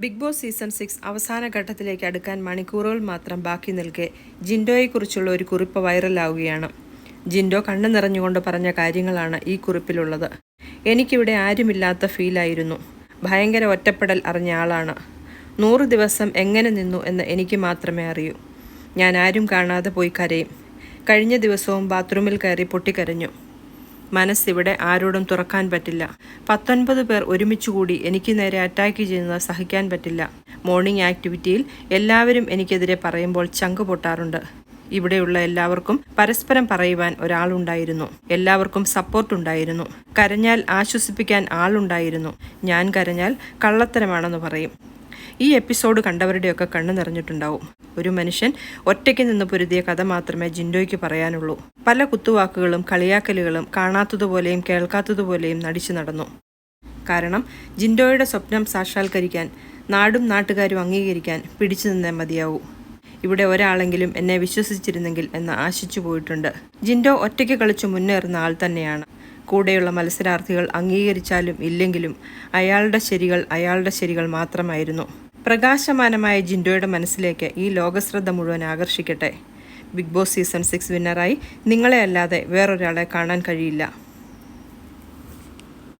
Big boss season six അവസാന ഘട്ടത്തിലേക്ക് അടുക്കാൻ മണിക്കൂറുകൾ മാത്രം ബാക്കി നിൽക്കെ ജിൻഡോയെക്കുറിച്ചുള്ള ഒരു കുറിപ്പ് വൈറലാവുകയാണ്. ജിൻഡോ കണ്ണു നിറഞ്ഞുകൊണ്ട് പറഞ്ഞ കാര്യങ്ങളാണ് ഈ കുറിപ്പിലുള്ളത്. എനിക്കിവിടെ ആരുമില്ലാത്ത ഫീലായിരുന്നു. ഭയങ്കര ഒറ്റപ്പെടൽ അറിഞ്ഞ ആളാണ്. നൂറ് ദിവസം എങ്ങനെ നിന്നു എന്ന് എനിക്ക് മാത്രമേ അറിയൂ. ഞാൻ ആരും കാണാതെ പോയി കരയും. കഴിഞ്ഞ ദിവസവും ബാത്റൂമിൽ കയറി പൊട്ടിക്കരഞ്ഞു. മനസ്സിവിടെ ആരോടും തുറക്കാൻ പറ്റില്ല. പത്തൊൻപത് പേർ ഒരുമിച്ചുകൂടി എനിക്ക് നേരെ അറ്റാക്ക് ചെയ്യുന്നത് സഹിക്കാൻ പറ്റില്ല. മോർണിംഗ് ആക്ടിവിറ്റിയിൽ എല്ലാവരും എനിക്കെതിരെ പറയുമ്പോൾ ചങ്ക് പൊട്ടാറുണ്ട്. ഇവിടെയുള്ള എല്ലാവർക്കും പരസ്പരം പറയുവാൻ ഒരാളുണ്ടായിരുന്നു. എല്ലാവർക്കും സപ്പോർട്ട് ഉണ്ടായിരുന്നു. കരഞ്ഞാൽ ആശ്വസിപ്പിക്കാൻ ആളുണ്ടായിരുന്നു. ഞാൻ കരഞ്ഞാൽ കള്ളത്തരമാണെന്ന് പറയും. ഈ എപ്പിസോഡ് കണ്ടവരുടെയൊക്കെ കണ്ണു നിറഞ്ഞിട്ടുണ്ടാവും. ഒരു മനുഷ്യൻ ഒറ്റയ്ക്ക് നിന്ന് പൊരുതിയ കഥ മാത്രമേ ജിൻഡോയ്ക്ക് പറയാനുള്ളൂ. പല കുത്തുവാക്കുകളും കളിയാക്കലുകളും കാണാത്തതുപോലെയും കേൾക്കാത്തതുപോലെയും നടിച്ചു നടന്നു. കാരണം ജിൻഡോയുടെ സ്വപ്നം സാക്ഷാത്കരിക്കാൻ നാടും നാട്ടുകാരും അംഗീകരിക്കാൻ പിടിച്ചു നിന്നേ മതിയാവൂ. ഇവിടെ ഒരാളെങ്കിലും എന്നെ വിശ്വസിച്ചിരുന്നെങ്കിൽ എന്ന് ആശിച്ചു പോയിട്ടുണ്ട്. ജിൻഡോ ഒറ്റയ്ക്ക് കളിച്ചു മുന്നേറുന്ന ആൾ തന്നെയാണ്. കൂടെയുള്ള മത്സരാർത്ഥികൾ അംഗീകരിച്ചാലും ഇല്ലെങ്കിലും അയാളുടെ ശരികൾ അയാളുടെ ശരികൾ മാത്രമായിരുന്നു. പ്രകാശമാനമായ ജിൻഡോയുടെ മനസ്സിലേക്ക് ഈ ലോകശ്രദ്ധ മുഴുവൻ ആകർഷിക്കട്ടെ. ബിഗ് ബോസ് സീസൺ സിക്സ് വിന്നറായി നിങ്ങളെ അല്ലാതെ വേറൊരാളെ കാണാൻ കഴിയില്ല.